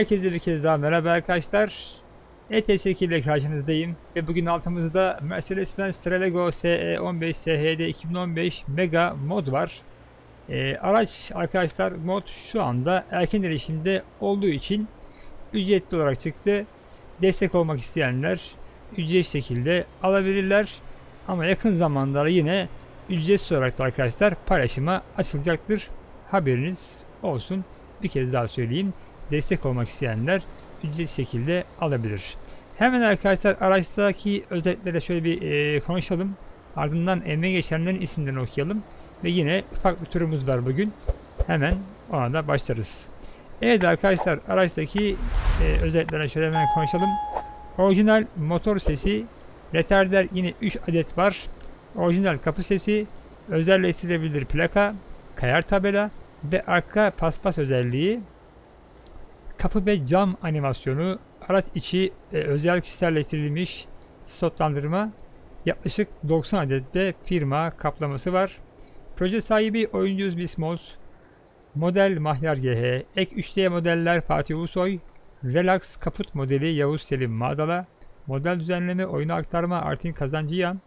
Herkese bir kez daha merhaba arkadaşlar. ETS2 ile karşınızdayım ve bugün altımızda Mercedes-Benz Trelego E SE15 SHD 2015 Mega mod var. Ee, araç arkadaşlar mod şu anda erken erişimde olduğu için ücretli olarak çıktı. Destek olmak isteyenler ücretsiz şekilde alabilirler. Ama yakın zamanda yine ücretsiz olarak da arkadaşlar paylaşıma açılacaktır. Haberiniz olsun. Bir kez daha söyleyeyim destek olmak isteyenler ücretsiz şekilde alabilir. Hemen arkadaşlar araçtaki özelliklere şöyle bir e, konuşalım. Ardından emeği geçenlerin isimlerini okuyalım. Ve yine ufak bir turumuz var bugün. Hemen ona da başlarız. Evet arkadaşlar araçtaki e, özelliklere şöyle hemen konuşalım. Orijinal motor sesi, retarder yine 3 adet var. Orijinal kapı sesi, özelleştirilebilir plaka, kayar tabela ve arka paspas özelliği kapı ve cam animasyonu, araç içi e, özel kişiselleştirilmiş slotlandırma, yaklaşık 90 adet de firma kaplaması var. Proje sahibi oyuncuyuz Bismos, model Mahyar GH, ek 3D modeller Fatih Ulusoy, Relax kaput modeli Yavuz Selim Madala, model düzenleme oyunu aktarma Artin Kazancıyan,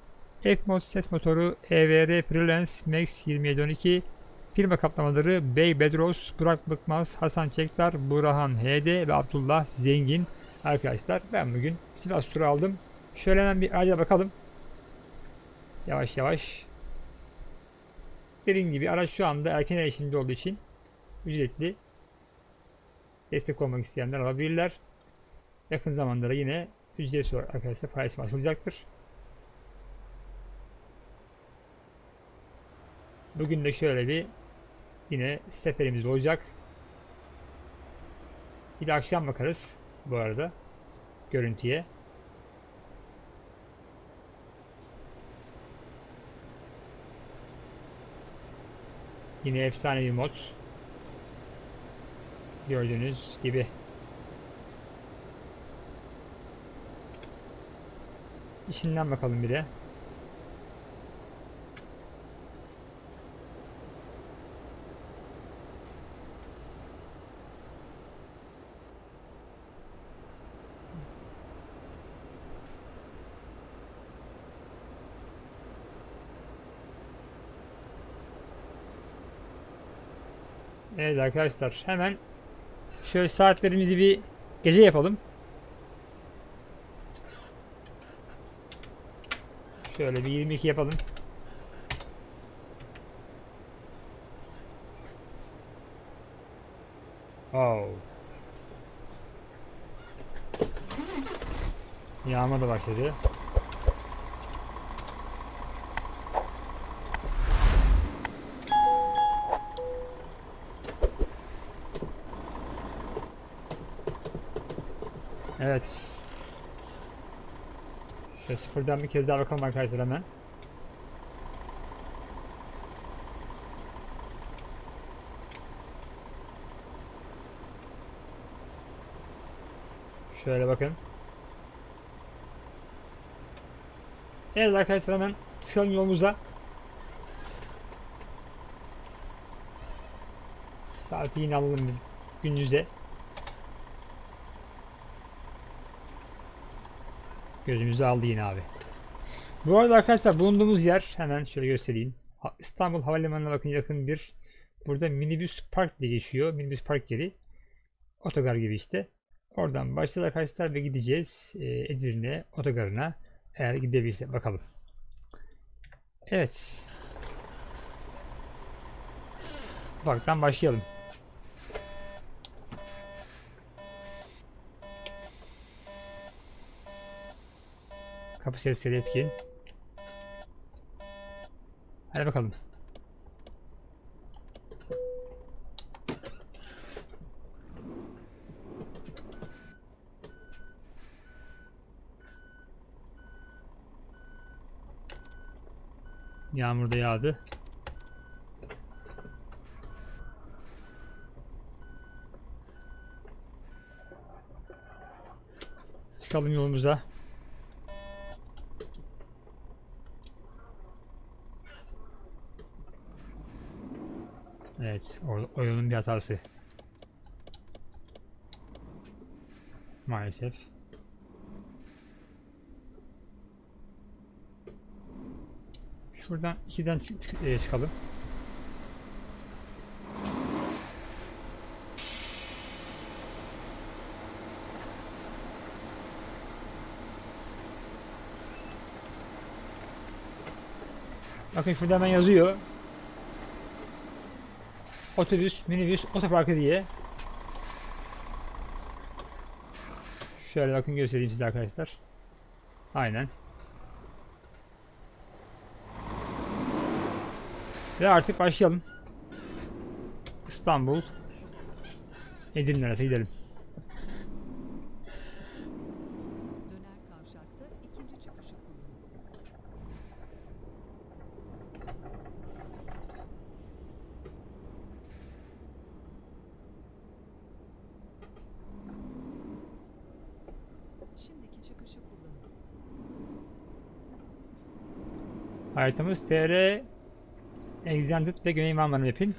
F-Mod ses motoru EVR Freelance Max 2712, Firma kaplamaları Bey Bedros, Burak Bıkmaz, Hasan Çektar, Burhan HD ve Abdullah Zengin. Arkadaşlar ben bugün Sivas turu aldım. Şöyle hemen bir araca bakalım. Yavaş yavaş. Dediğim gibi araç şu anda erken erişimde olduğu için ücretli. Destek olmak isteyenler alabilirler. Yakın zamanda da yine ücretsiz olarak arkadaşlar paylaşım açılacaktır. Bugün de şöyle bir yine seferimiz olacak. Bir de akşam bakarız bu arada görüntüye. Yine efsane bir mod. Gördüğünüz gibi. İşinden bakalım bir de. Evet arkadaşlar hemen şöyle saatlerimizi bir gece yapalım. Şöyle bir 22 yapalım. Oh. Yağma da başladı. Evet. Şöyle sıfırdan bir kez daha bakalım arkadaşlar hemen. Şöyle bakın. Evet arkadaşlar hemen çıkalım yolumuza. Saati yine alalım biz gün Gözümüzü aldı yine abi. Bu arada arkadaşlar bulunduğumuz yer hemen şöyle göstereyim. İstanbul Havalimanı'na bakın yakın bir burada minibüs park diye geçiyor. Minibüs park yeri. Otogar gibi işte. Oradan başladı arkadaşlar ve gideceğiz e, Edirne otogarına. Eğer gidebilirsek bakalım. Evet. Ufaktan başlayalım. Sesleri etkin. Hadi bakalım. Yağmur da yağdı. Çıkalım yolumuza. Evet, oyunun bir hatası. maalesef. Şuradan ikiden e, çıkalım. Bakın şurada hemen yazıyor. Otobüs, minibüs, otoparkı diye. Şöyle bakın göstereyim size arkadaşlar. Aynen. Ve artık başlayalım. İstanbul. Edirne arası gidelim. Haritamız TR Extended ve Güney Marmara Map'in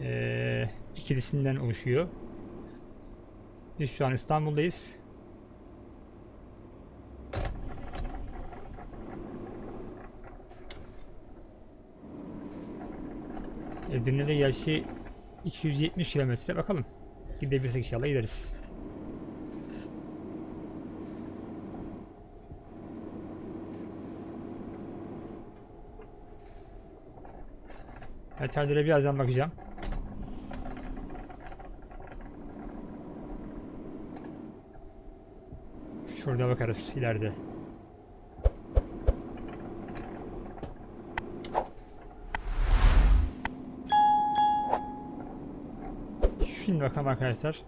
eee ikilisinden oluşuyor. Biz şu an İstanbul'dayız. Edirne'de yaşı 270 kilometre bakalım. Gidebilirsek inşallah gideriz. Haritalere birazdan bakacağım. Şurada bakarız ileride. Şimdi bakalım arkadaşlar.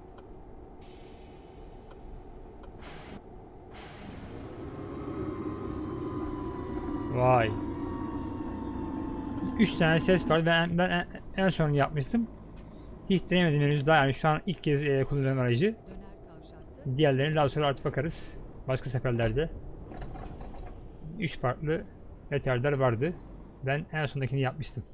3 tane ses var. Ben ben en, en son yapmıştım. Hiç denemedim henüz daha yani şu an ilk kez e, kullanıyorum aracı. Diğerlerini daha sonra artık bakarız. Başka seferlerde. 3 farklı metaller vardı. Ben en sondakini yapmıştım.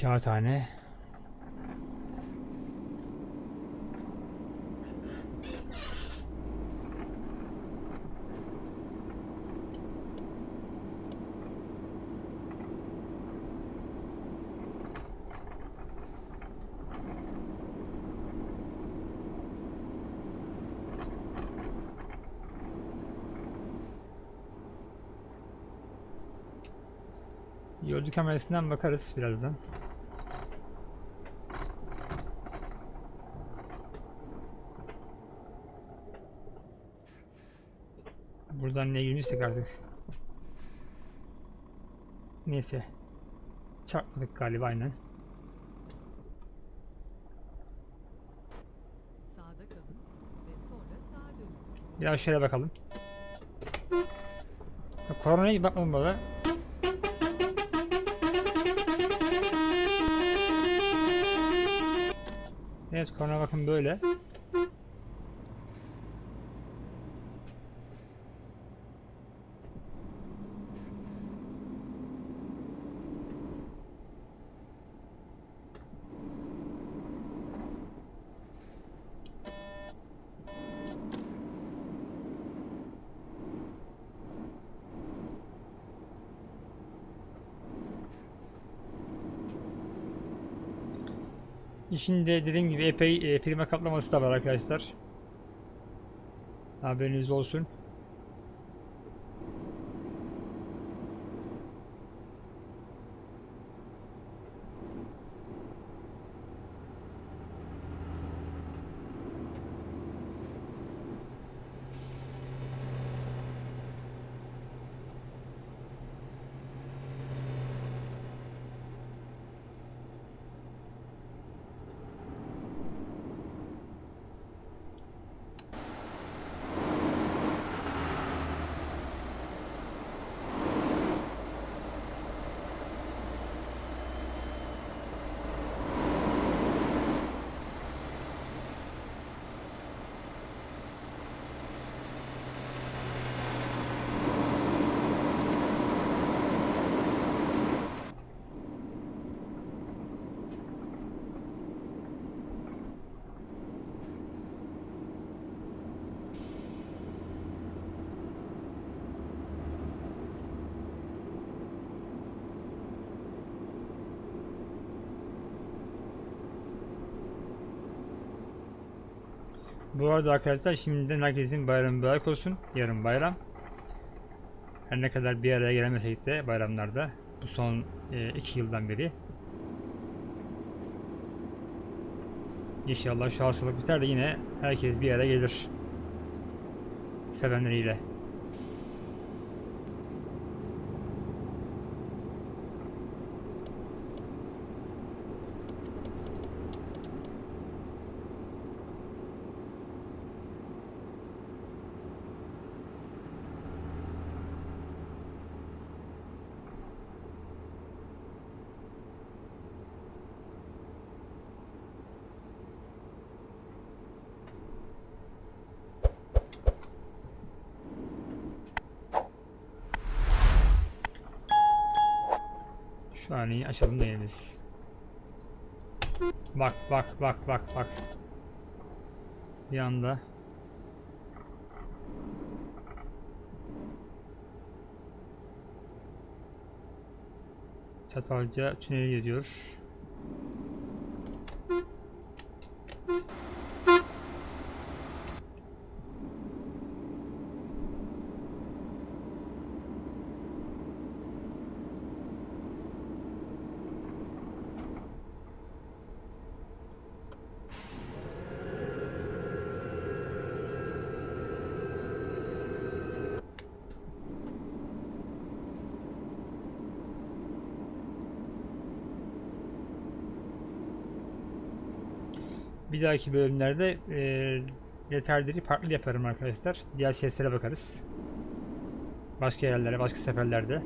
Kağıthane. Yolcu kamerasından bakarız birazdan. Buradan ne girmişsek artık. Neyse. Çarpmadık galiba aynen. Sağda kalın ve sonra sağa dönün. Biraz şöyle bakalım. Ya, Koronaya bakmadım burada. Evet korona bakın böyle. İçinde dediğim gibi epey e, kaplaması da var arkadaşlar. Haberiniz olsun. Bu arada arkadaşlar şimdiden herkesin bayramı mübarek olsun. Yarın bayram. Her ne kadar bir araya gelemesek de bayramlarda bu son e, iki yıldan beri. İnşallah şu hastalık biter de yine herkes bir araya gelir. Sevenleriyle. Şu an iyi açalım neyimiz. Bak bak bak bak bak. Bir anda. Çatalca tüneli gidiyor. Bir dahaki bölümlerde eee yeterleri farklı yaparım arkadaşlar. Diğer seslere bakarız. Başka yerlere, başka seferlerde.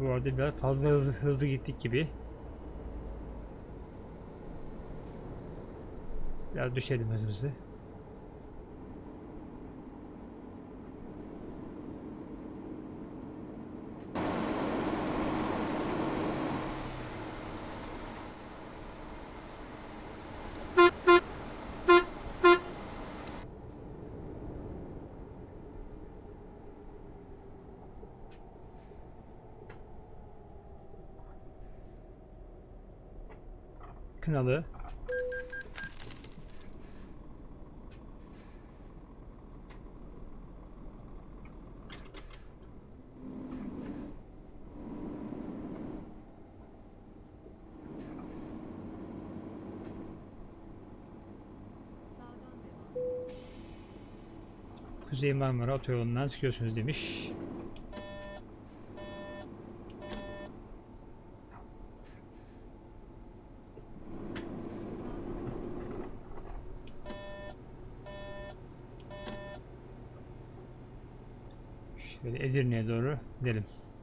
Bu arada biraz fazla hızlı, hızlı gittik gibi. Biraz düşelim hızımızı. Edin. Kuzey Marmara Otoyolu'ndan çıkıyorsunuz demiş. Sağdan Şöyle Edirne'ye doğru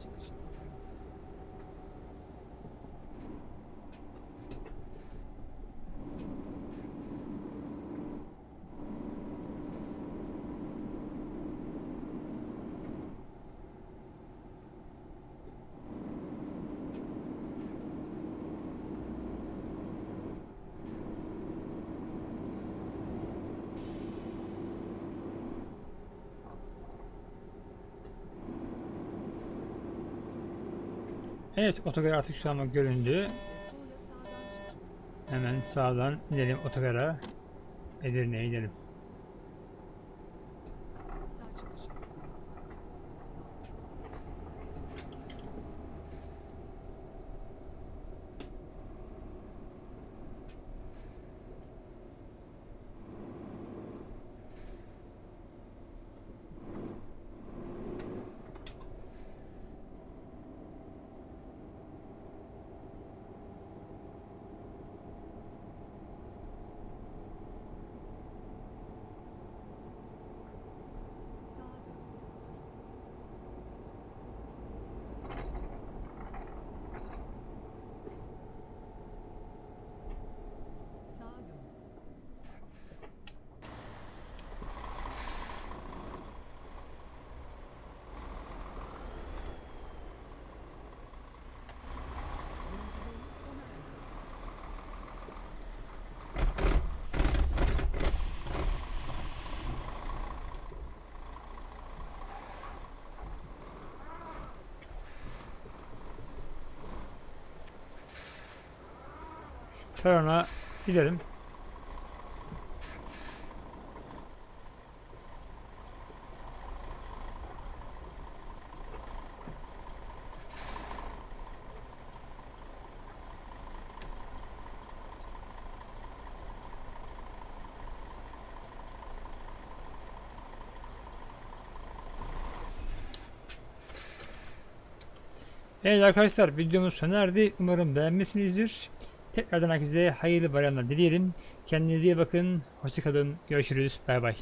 것个 니. Evet otogar artık şu an göründü. Hemen sağdan inelim otogara. Edirne'ye gidelim. Sağ çıkışı kullanın. Sağa dönmeye hazırlanın. Sağa dönün. Yolculuğunuz sona erdi. Perona gidelim. Evet arkadaşlar videomuz sona erdi. Umarım beğenmişsinizdir. Tekrardan herkese hayırlı bayramlar dileyelim. Kendinize iyi bakın. Hoşçakalın. Görüşürüz. Bay bay.